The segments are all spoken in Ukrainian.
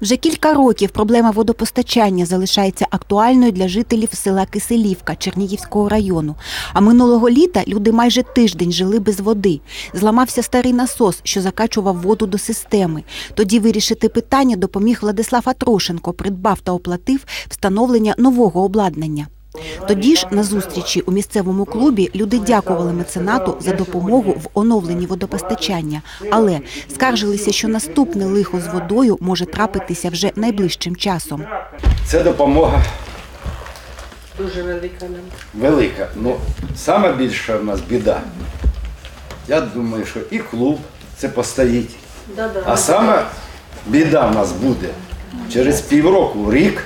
Вже кілька років проблема водопостачання залишається актуальною для жителів села Киселівка Чернігівського району. А минулого літа люди майже тиждень жили без води. Зламався старий насос, що закачував воду до системи. Тоді вирішити питання допоміг Владислав Атрошенко, придбав та оплатив встановлення нового обладнання. Тоді ж на зустрічі у місцевому клубі люди дякували меценату за допомогу в оновленні водопостачання, але скаржилися, що наступне лихо з водою може трапитися вже найближчим часом. Це допомога Дуже велика нам. велика. Ну, саме більша в нас біда. Я думаю, що і клуб це постоїть. Да-да. А саме біда в нас буде через півроку, рік.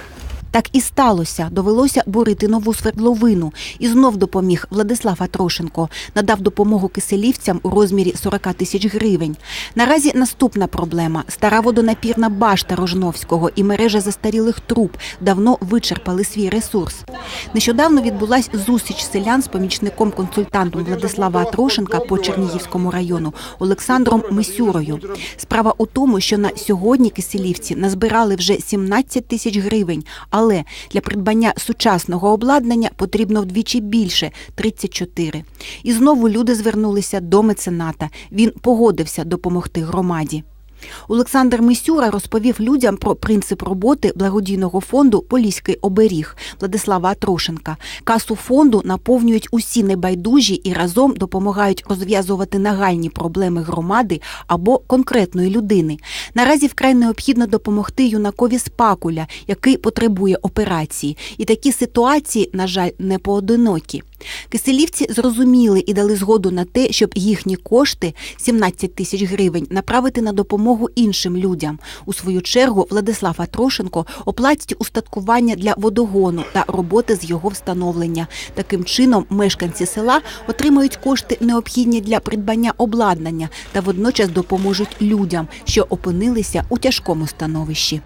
Так і сталося. Довелося бурити нову свердловину. І знов допоміг Владислав Атрошенко. Надав допомогу киселівцям у розмірі 40 тисяч гривень. Наразі наступна проблема: стара водонапірна башта Рожновського і мережа застарілих труб давно вичерпали свій ресурс. Нещодавно відбулась зустріч селян з помічником-консультантом Владислава Атрошенка по Чернігівському району Олександром Мисюрою. Справа у тому, що на сьогодні киселівці назбирали вже 17 тисяч гривень, але для придбання сучасного обладнання потрібно вдвічі більше 34. І знову люди звернулися до мецената. Він погодився допомогти громаді. Олександр Мисюра розповів людям про принцип роботи благодійного фонду Поліський оберіг Владислава Атрошенка. Касу фонду наповнюють усі небайдужі і разом допомагають розв'язувати нагальні проблеми громади або конкретної людини. Наразі вкрай необхідно допомогти юнакові з Пакуля, який потребує операції. І такі ситуації, на жаль, не поодинокі. Киселівці зрозуміли і дали згоду на те, щоб їхні кошти 17 тисяч гривень направити на допомогу іншим людям. У свою чергу Владислав Атрошенко оплатить устаткування для водогону та роботи з його встановлення. Таким чином, мешканці села отримають кошти необхідні для придбання обладнання та водночас допоможуть людям, що опинилися у тяжкому становищі.